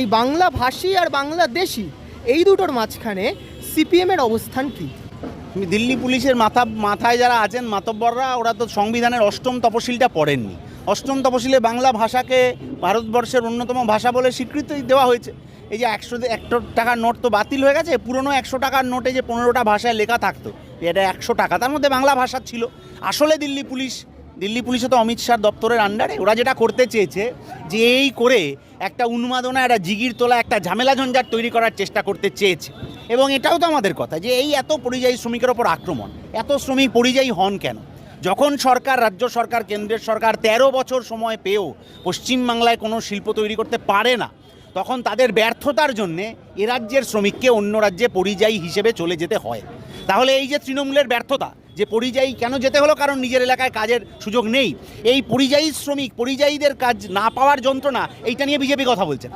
এই বাংলা ভাষী আর বাংলাদেশি এই দুটোর মাঝখানে সিপিএমের অবস্থান কী? দিল্লি পুলিশের মাথা, মাথায় যারা আছেন মাতব্বররা, ওরা তো সংবিধানের অষ্টম তপশিলটা পড়েননি। অষ্টম তপশিলে বাংলা ভাষাকে ভারতবর্ষের অন্যতম ভাষা বলে স্বীকৃতি দেওয়া হয়েছে। এই যে একশো একশো টাকার নোট তো বাতিল হয়ে গেছে, পুরনো একশো টাকার নোটে যে পনেরোটা ভাষায় লেখা থাকতো, এটা একশো টাকা, তার মধ্যে বাংলা ভাষা ছিল। আসলে দিল্লি পুলিশ দিল্লি পুলিশে তো অমিত শাহ দপ্তরের আন্ডারে ওরা যেটা করতে চেয়েছে, যে এই করে একটা উন্মাদনা, একটা জিগির তোলা, একটা ঝামেলা ঝঞ্ঝাট তৈরি করার চেষ্টা করতে চেয়েছে। এবং এটাও তো আমাদের কথা, যে এই এত পরিযায়ী শ্রমিকের ওপর আক্রমণ, এত শ্রমিক পরিযায়ী হন কেন? যখন সরকার, রাজ্য সরকার, কেন্দ্রের সরকার তেরো বছর সময় পেয়েও পশ্চিমবাংলায় কোনো শিল্প তৈরি করতে পারে না, তখন তাদের ব্যর্থতার জন্যে এ রাজ্যের শ্রমিককে অন্য রাজ্যে পরিযায়ী হিসেবে চলে যেতে হয়। তাহলে এই যে তৃণমূলের ব্যর্থতা যে পরিযায়ী কেন যেতে হলো কারণ নিজের এলাকায় কাজের সুযোগ নেই। এই পরিযায়ী শ্রমিক, পরিযায়ীদের কাজ না পাওয়ার যন্ত্রণা, এইটা নিয়ে বিজেপি কথা বলছে।